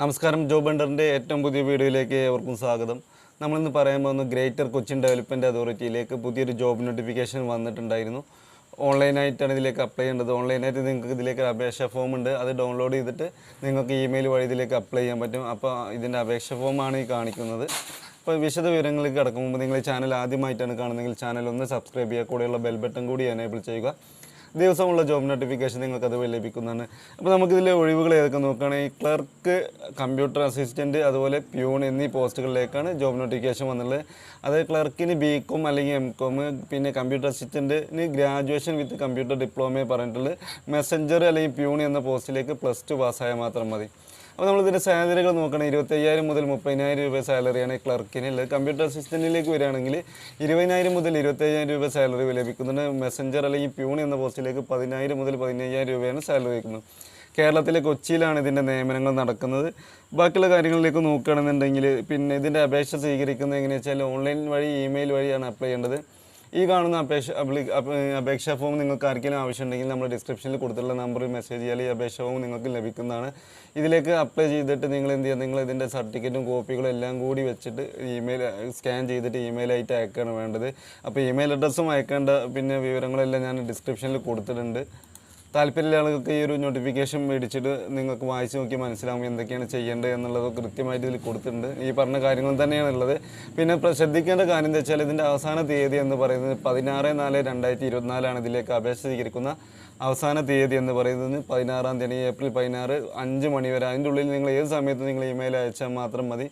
നമസ്കാരം ജോബ് ബണ്ടറിന്റെ ഏറ്റവും പുതിയ വീഡിയോയിലേക്ക് ഏവർക്കും സ്വാഗതം. നമ്മളിന്ന് പറയാൻ പോകുന്ന ഗ്രേറ്റർ കൊച്ചിൻ ഡെവലപ്മെന്റ് അതോറിറ്റിയിലേക്ക് പുതിയൊരു ജോബ് നോട്ടിഫിക്കേഷൻ വന്നിട്ടുണ്ടായിരുന്നു. ഓൺലൈനായിട്ടാണ് ഇതിലേക്ക് അപ്ലൈ ചെയ്യേണ്ടത്. ഓൺലൈനായിട്ട് നിങ്ങൾക്ക് ഇതിലേക്ക് അപേക്ഷ ഫോം ഉണ്ട്. അത് ഡൗൺലോഡ് ചെയ്തിട്ട് നിങ്ങൾക്ക് ഇമെയിൽ വഴി ഇതിലേക്ക് അപ്ലൈ ചെയ്യാൻ പറ്റും. അപ്പോൾ ഇതിന്റെ അപേക്ഷ ഫോമാണ് ഈ കാണിക്കുന്നത്. അപ്പോൾ വിശദ വിവരങ്ങളിലേക്ക് കടക്കും മുമ്പ് നിങ്ങൾ ചാനൽ ആദ്യമായിട്ടാണ് കാണുന്നതെങ്കിൽ ചാനൽ ഒന്ന് സബ്സ്ക്രൈബ് ചെയ്യുക. കൂടെയുള്ള ബെൽ ബട്ടൺ കൂടി എനേബിൾ ചെയ്യുക. ദിവസമുള്ള ജോബ് നോട്ടിഫിക്കേഷൻ നിങ്ങൾക്ക് അത് ലഭിക്കുന്നതാണ്. അപ്പോൾ നമുക്കിതിലെ ഒഴിവുകൾ ഏതൊക്കെ നോക്കുകയാണെങ്കിൽ ക്ലർക്ക് കമ്പ്യൂട്ടർ അസിസ്റ്റന്റ് അതുപോലെ പ്യൂൺ എന്നീ പോസ്റ്റുകളിലേക്കാണ് ജോബ് നോട്ടിഫിക്കേഷൻ വന്നുള്ളത് അത് ക്ലർക്കിന് ബി കോം അല്ലെങ്കിൽ എം കോം പിന്നെ കമ്പ്യൂട്ടർ അസിസ്റ്റന്റിന് ഗ്രാജുവേഷൻ വിത്ത് കമ്പ്യൂട്ടർ ഡിപ്ലോമയെ പറഞ്ഞിട്ടുള്ളത് മെസ്സഞ്ചർ അല്ലെങ്കിൽ പ്യൂൺ എന്ന പോസ്റ്റിലേക്ക് പ്ലസ് ടു പാസ്സായാൽ മാത്രം മതി. അപ്പോൾ നമ്മളിതിന്റെ സാലറികൾ നോക്കണം. ഇരുപത്തയ്യായിരം മുതൽ മുപ്പതിനായിരം രൂപ സാലറിയാണ് ക്ലർക്കിനുള്ളത് കമ്പ്യൂട്ടർ അസിസ്റ്റന്റിലേക്ക് വരികയാണെങ്കിൽ ഇരുപതിനായിരം മുതൽ ഇരുപത്തയ്യായിരം രൂപ സാലറി ലഭിക്കുന്നുണ്ട്. മെസ്സഞ്ചർ അല്ലെങ്കിൽ പ്യൂൺ എന്ന പോസ്റ്റിലേക്ക് പതിനായിരം മുതൽ പതിനയ്യായിരം രൂപയാണ് സാലറി വയ്ക്കുന്നത് കേരളത്തിലെ കൊച്ചിയിലാണ് ഇതിന്റെ നിയമനങ്ങൾ നടക്കുന്നത്. ബാക്കിയുള്ള കാര്യങ്ങളിലേക്ക് നോക്കുകയാണെന്നുണ്ടെങ്കിൽ പിന്നെ ഇതിന്റെ അപേക്ഷ സ്വീകരിക്കുന്നത് എങ്ങനെയാണെന്ന് വെച്ചാൽ ഓൺലൈൻ വഴി ഇമെയിൽ വഴിയാണ് അപ്ലൈ ചെയ്യേണ്ടത്. ഈ കാണുന്ന അപേക്ഷ അപേക്ഷാ ഫോം നിങ്ങൾക്ക് ആർക്കെങ്കിലും ആവശ്യമുണ്ടെങ്കിൽ നമ്മൾ ഡിസ്ക്രിപ്ഷനിൽ കൊടുത്തിട്ടുള്ള നമ്പറിൽ മെസ്സേജ് ചെയ്യാൽ ഈ അപേക്ഷ ഫോം നിങ്ങൾക്ക് ലഭിക്കുന്നതാണ്. ഇതിലേക്ക് അപ്ലൈ ചെയ്തിട്ട് നിങ്ങൾ എന്ത് ചെയ്യുക നിങ്ങൾ ഇതിന്റെ സർട്ടിഫിക്കറ്റും കോപ്പികളും എല്ലാം കൂടി വെച്ചിട്ട് ഇമെയിൽ സ്കാൻ ചെയ്തിട്ട് ഇമെയിലായിട്ട് അയക്കുകയാണ് വേണ്ടത്. അപ്പോൾ ഇമെയിൽ അഡ്രസ്സും അയക്കേണ്ട പിന്നെ വിവരങ്ങളെല്ലാം ഞാൻ ഡിസ്ക്രിപ്ഷനിൽ കൊടുത്തിട്ടുണ്ട്. താല്പര്യമുള്ള ആളുകൾക്ക് ഈ ഒരു നോട്ടിഫിക്കേഷൻ മേടിച്ചിട്ട് നിങ്ങൾക്ക് വായിച്ച് നോക്കി മനസ്സിലാവും എന്തൊക്കെയാണ് ചെയ്യേണ്ടത് എന്നുള്ളത് കൃത്യമായിട്ട് ഇതിൽ കൊടുത്തിട്ടുണ്ട്. ഈ പറഞ്ഞ കാര്യങ്ങൾ തന്നെയാണ് ഉള്ളത്. പിന്നെ ശ്രദ്ധിക്കേണ്ട കാര്യം എന്താ വെച്ചാൽ ഇതിന്റെ അവസാന തീയതി എന്ന് പറയുന്നത് പതിനാറ് നാല് രണ്ടായിരത്തി ഇരുപത്തിനാലാണ്. ഇതിലേക്ക് അപേക്ഷ സ്വീകരിക്കുന്ന അവസാന തീയതി എന്ന് പറയുന്നത് പതിനാറാം തീയതി ഏപ്രിൽ പതിനാറ് അഞ്ച് മണി വരെ. അതിന്റെ ഉള്ളിൽ നിങ്ങൾ ഏത് സമയത്ത് നിങ്ങൾ ഇമെയിൽ അയച്ചാൽ മാത്രം മതി.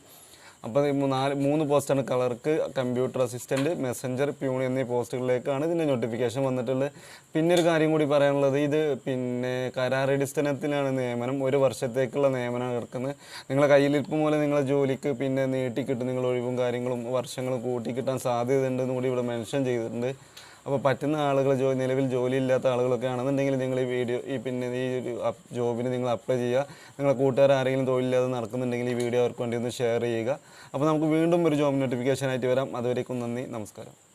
അപ്പോൾ നാല് മൂന്ന് പോസ്റ്റാണ് clerk computer assistant messenger peon എന്നീ പോസ്റ്റുകളിലേക്കാണ് ഇതിന്റെ നോട്ടിഫിക്കേഷൻ വന്നിട്ടുള്ളത്. പിന്നെ ഒരു കാര്യം കൂടി പറയാനുള്ളത് ഇത് പിന്നെ കരാറടിസ്ഥാനത്തിലാണ് നിയമനം. ഒരു വർഷത്തേക്കുള്ള നിയമനം കിടക്കുന്നത്. നിങ്ങളെ കയ്യിലിരിപ്പ് മൂലം നിങ്ങളെ ജോലിക്ക് പിന്നെ നീട്ടിക്കിട്ടും നിങ്ങൾ ഒഴിവും കാര്യങ്ങളും വർഷങ്ങളും കൂട്ടിക്കിട്ടാൻ സാധ്യതയുണ്ടെന്ന് കൂടി ഇവിടെ മെൻഷൻ ചെയ്തിട്ടുണ്ട്. അപ്പോൾ പറ്റുന്ന ആളുകൾ ജോലി നിലവിൽ ജോലി ഇല്ലാത്ത ആളുകളൊക്കെ ആണെന്നുണ്ടെങ്കിൽ നിങ്ങൾ ഈ വീഡിയോ ഈ പിന്നെ ഈ ഒരു ജോബിന് നിങ്ങൾ അപ്ലൈ ചെയ്യുക. നിങ്ങളെ കൂട്ടുകാർ ആരെങ്കിലും തൊഴിലില്ലാതെ നടക്കുന്നുണ്ടെങ്കിൽ ഈ വീഡിയോ അവർക്ക് വേണ്ടി ഒന്ന് ഷെയർ ചെയ്യുക. അപ്പോൾ നമുക്ക് വീണ്ടും ഒരു ജോബ് നോട്ടിഫിക്കേഷൻ ആയിട്ട് വരാം. അതുവരേക്കും നന്ദി. നമസ്കാരം.